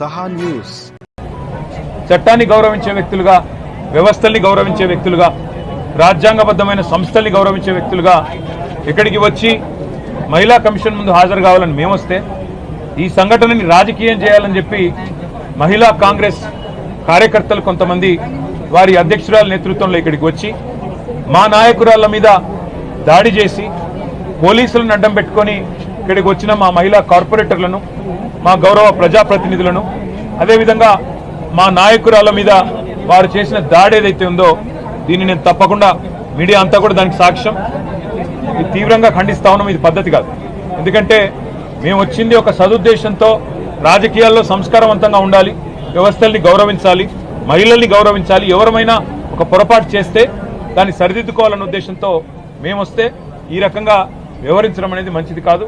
సహా న్యూస్. చట్టాన్ని గౌరవించే వ్యక్తులుగా వ్యవస్థల్ని గౌరవించే వ్యక్తులుగా రాజ్యాంగబద్ధమైన సంస్థల్ని గౌరవించే వ్యక్తులుగా ఇక్కడికి వచ్చి మహిళా కమిషన్ ముందు హాజరు కావాలని మేమొస్తే ఈ సంఘటనని రాజకీయం చేయాలని చెప్పి మహిళా కాంగ్రెస్ కార్యకర్తలు కొంతమంది వారి అధ్యక్షురాల నేతృత్వంలో ఇక్కడికి వచ్చి మా నాయకురాళ్ళ మీద దాడి చేసి పోలీసులను అడ్డం పెట్టుకొని ఇక్కడికి వచ్చిన మా మహిళా కార్పొరేటర్లను మా గౌరవ ప్రజాప్రతినిధులను అదేవిధంగా మా నాయకురాల మీద వారు చేసిన దాడి ఏదైతే ఉందో దీన్ని నేను తప్పకుండా మీడియా అంతా కూడా దానికి సాక్ష్యం. ఇది తీవ్రంగా ఖండిస్తా ఉన్నాం ఇది పద్ధతి కాదు. ఎందుకంటే మేము వచ్చింది ఒక సదుద్దేశంతో రాజకీయాల్లో సంస్కారవంతంగా ఉండాలి వ్యవస్థల్ని గౌరవించాలి మహిళల్ని గౌరవించాలి ఎవరమైనా ఒక పొరపాటు చేస్తే దాన్ని సరిదిద్దుకోవాలన్న ఉద్దేశంతో మేము వస్తే ఈ రకంగా వ్యవహరించడం అనేది మంచిది కాదు.